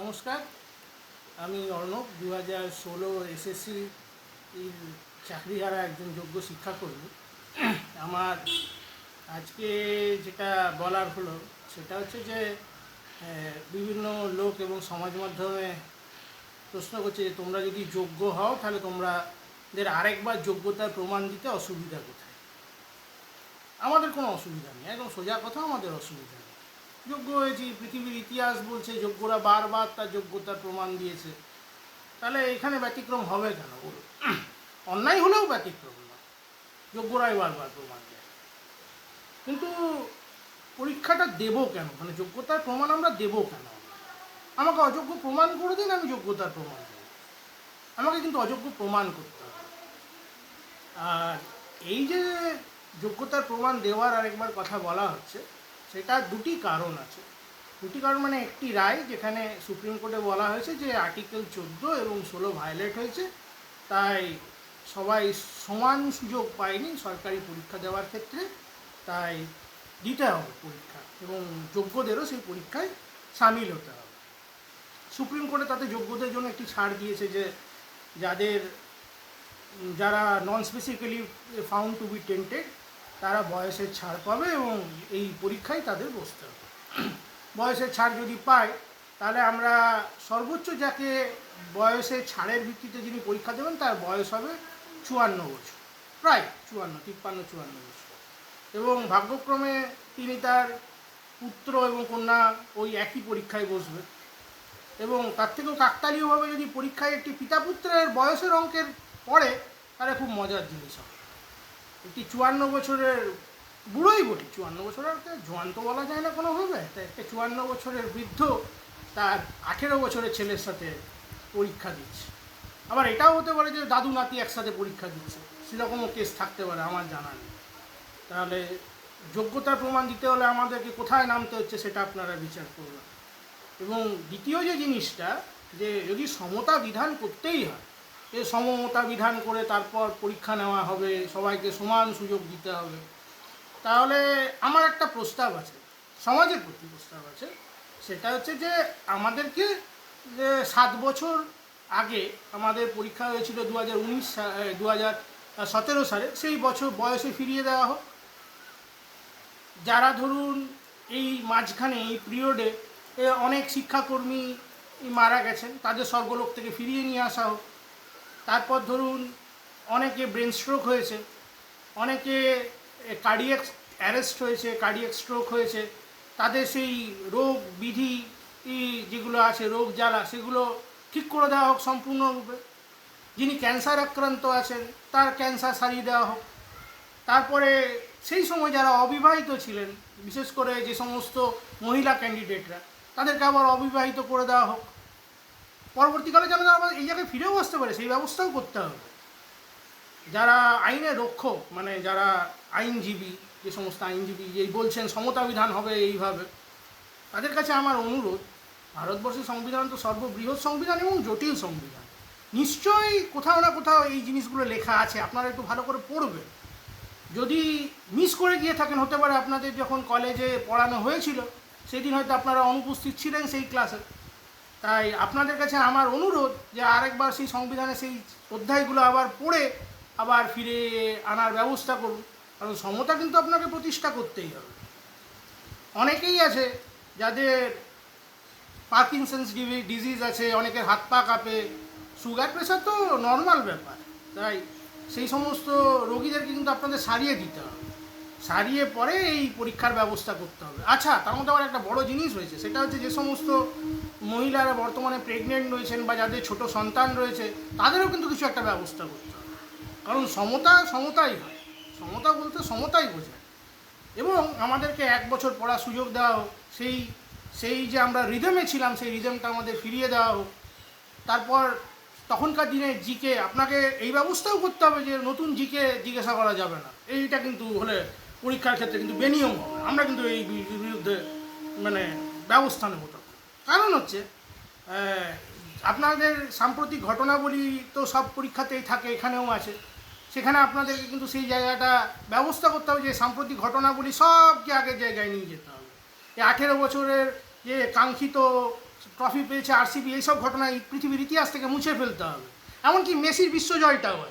নমস্কার, আমি অর্ণব দু হাজার ষোলো এসএসসি চাকরিহারা একজন যোগ্য শিক্ষাকর্মী। আমার আজকে যেটা বলার হলো, সেটা হচ্ছে যে বিভিন্ন লোক এবং সমাজ মাধ্যমে প্রশ্ন করছে যে, তোমরা যদি যোগ্য হও, তাহলে তোমাদের আরেকবার যোগ্যতার প্রমাণ দিতে অসুবিধা কোথায়? আমাদের কোনো অসুবিধা নেই, একদম সোজা কথা, আমাদের অসুবিধা নেই। যোগ্য হয়েছি, পৃথিবীর ইতিহাস বলছে, যোগ্যরা বারবার তার যোগ্যতার প্রমাণ দিয়েছে। তাহলে এখানে ব্যতিক্রম হবে কেন বলুন? অন্যায় হলেও ব্যতিক্রম না। যোগ্যরাই বারবার প্রমাণ দেয়। কিন্তু পরীক্ষাটা দেবো কেন? মানে যোগ্যতার প্রমাণ আমরা দেবো কেন? আমাকে অযোগ্য প্রমাণ করে দিন, আমি যোগ্যতার প্রমাণ দেবো। আমাকে কিন্তু অযোগ্য প্রমাণ করতে হবে। আর এই যে যোগ্যতার প্রমাণ দেওয়ার আরেকবার কথা বলা হচ্ছে সেটা দুটি কারণ আছে। দুটি কারণ মানে একটি রায় যেখানে সুপ্রিম কোর্টে বলা হয়েছে যে আর্টিকেল চোদ্দ এবং ষোলো ভায়োলেট হয়েছে, তাই সবাই সমান সুযোগ পায়নি সরকারি পরীক্ষা দেওয়ার ক্ষেত্রে, তাই দিতে হবে পরীক্ষা এবং যোগ্যদেরও সেই পরীক্ষায় সামিল হতে হবে। সুপ্রিম কোর্টে তাতে যোগ্যদের জন্য একটি ছাড় দিয়েছে যে যাদের, যারা non specifically found to be tainted তারা বয়সের ছাড় পাবে এবং এই পরীক্ষায় তাদের বসতে হবে। বয়সের ছাড় যদি পায়, তাহলে আমরা সর্বোচ্চ যাকে বয়সের ছাড়ের ভিত্তিতে যিনি পরীক্ষা দেবেন, তার বয়স হবে চুয়ান্ন বছর, প্রায় চুয়ান্ন, তিপ্পান্ন, চুয়ান্ন বছর। এবং ভাগ্যক্রমে তিনি তার পুত্র এবং কন্যা ওই একই পরীক্ষায় বসবে। এবং তার থেকেও কাকতালীয়ভাবে যদি পরীক্ষায় একটি পিতা পুত্রের বয়সের অঙ্কের পড়ে, তাহলে খুব মজার জিনিস হবে। একটি চুয়ান্ন বছরের বুড়োই বলি চুয়ান্ন বছর আর জোয়ান তো বলা যায় না কোনোভাবে। তাই একটা চুয়ান্ন বছরের বৃদ্ধ তার আঠেরো বছরের ছেলের সাথে পরীক্ষা দিচ্ছে। আবার এটাও হতে পারে যে দাদু নাতি একসাথে পরীক্ষা দিচ্ছে। সেরকমও কেস থাকতে পারে, আমার জানা নেই। তাহলে যোগ্যতার প্রমাণ দিতে হলে আমাদেরকে কোথায় নামতে হচ্ছে সেটা আপনারা বিচার করবেন। এবং দ্বিতীয় যে জিনিসটা, যে যদি সমতা বিধান করতেই হয় এ সমতা বিধান করে তারপর পরীক্ষা নেওয়া হবে, সবাইকে সমান সুযোগ দিতে হবে। তাহলে আমার একটা প্রস্তাব আছে, সমাজের প্রতি প্রস্তাব আছে। সেটা হচ্ছে যে আমাদেরকে যে সাত বছর আগে আমাদের পরীক্ষা হয়েছিল দু হাজার উনিশ দু হাজার সতেরো সালে, সেই বছর বয়সে ফিরিয়ে দেওয়া হোক। যারা ধরুন এই মাঝখানে, এই পিরিয়ডে অনেক শিক্ষাকর্মী মারা গেছেন, তাদের স্বর্গলোক থেকে ফিরিয়ে নিয়ে আসা হোক। তারপর ধরুন অনেকে ব্রেন স্ট্রোক হয়েছে, অনেকে কার্ডিয়াক অ্যারেস্ট হয়েছে কার্ডিয়াক স্ট্রোক হয়েছে, তাদের সেই রোগ বিধি যেগুলো আছে, রোগ জ্বালা, সেগুলো ঠিক করে দেওয়া হোক সম্পূর্ণরূপে। যিনি ক্যান্সার আক্রান্ত আছেন, তার ক্যান্সার সারিয়ে দেওয়া হোক। তারপরে সেই সময় যারা অবিবাহিত ছিলেন, বিশেষ করে যে সমস্ত মহিলা ক্যান্ডিডেটরা তাদেরকে আবার অবিবাহিত করে দেওয়া হোক। পরবর্তীকালে যেন আমাদের এই জায়গায় ফিরেও আসতে পারে, সেই ব্যবস্থাও করতে হবে। যারা আইনের রক্ষক মানে যারা আইনজীবী, যে সমস্ত আইনজীবী যে বলছেন সমতা বিধান হবে এইভাবে, তাদের কাছে আমার অনুরোধ, ভারতবর্ষের সংবিধান তো সর্ববৃহৎ সংবিধান এবং জটিল সংবিধান। নিশ্চয়ই কোথাও না কোথাও এই জিনিসগুলো লেখা আছে, আপনারা একটু ভালো করে পড়বেন। যদি মিস করে গিয়ে থাকেন, হতে পারে আপনাদের যখন কলেজে পড়ানো হয়েছিল, সেদিন হয়তো আপনারা অনুপস্থিত ছিলেন সেই ক্লাসে। তাই আপনাদের কাছে আমার অনুরোধ যে আরেকবার সেই সংবিধানে সেই অধ্যায়গুলো আবার পড়ে আবার ফিরে আনার ব্যবস্থা করুন। কারণ সমতা কিন্তু আপনাকে প্রতিষ্ঠা করতেই হবে। অনেকেই আছে যাদের পার্কিনসন্স ডিজিজ আছে, অনেকের হাত পা কাঁপে সুগার প্রেশার তো নর্মাল ব্যাপার। তাই সেই সমস্ত রোগীদেরকে কিন্তু আপনাদের সারিয়ে দিতে হবে। সারিয়ে পরে এই পরীক্ষার ব্যবস্থা করতে হবে। আচ্ছা তার মধ্যে আবার একটা বড় জিনিস হয়েছে সেটা হচ্ছে যে সমস্ত মহিলারা বর্তমানে প্রেগনেন্ট রয়েছেন বা যাদের ছোট সন্তান রয়েছে, তাদেরও কিন্তু কিছু একটা ব্যবস্থা করতে হবে। কারণ সমতা, সমতাই হয়। সমতা বলতে সমতাই বোঝায়। এবং আমাদেরকে এক বছর পড়ার সুযোগ দেওয়া হোক, সেই সেই যে আমরা রিদমে ছিলাম, সেই রিদমটা আমাদের ফিরিয়ে দেওয়া হোক। তারপর তখনকার দিনে জিকে, আপনাকে এই ব্যবস্থাও করতে হবে যে নতুন জিকে জিজ্ঞাসা করা যাবে না। এইটা কিন্তু হলে পরীক্ষার ক্ষেত্রে কিন্তু বেনিয়ম হবে। আমরা কিন্তু এই বিরুদ্ধে মানে ব্যবস্থা নেব কারণ হচ্ছে আপনাদের সাম্প্রতিক ঘটনাবলী তো সব পরীক্ষাতেই থাকে, এখানেও আছে। সেখানে আপনাদেরকে কিন্তু সেই জায়গাটা ব্যবস্থা করতে হবে যে সাম্প্রতিক ঘটনাবলী সবকে আগের জায়গায় নিয়ে যেতে হবে। এই আঠেরো বছরের যে কাঙ্ক্ষিত ট্রফি পেয়েছে আরসিবি এইসব ঘটনা এই পৃথিবীর ইতিহাস থেকে মুছে ফেলতে হবে। এমনকি মেসির বিশ্বজয়টাও আছে।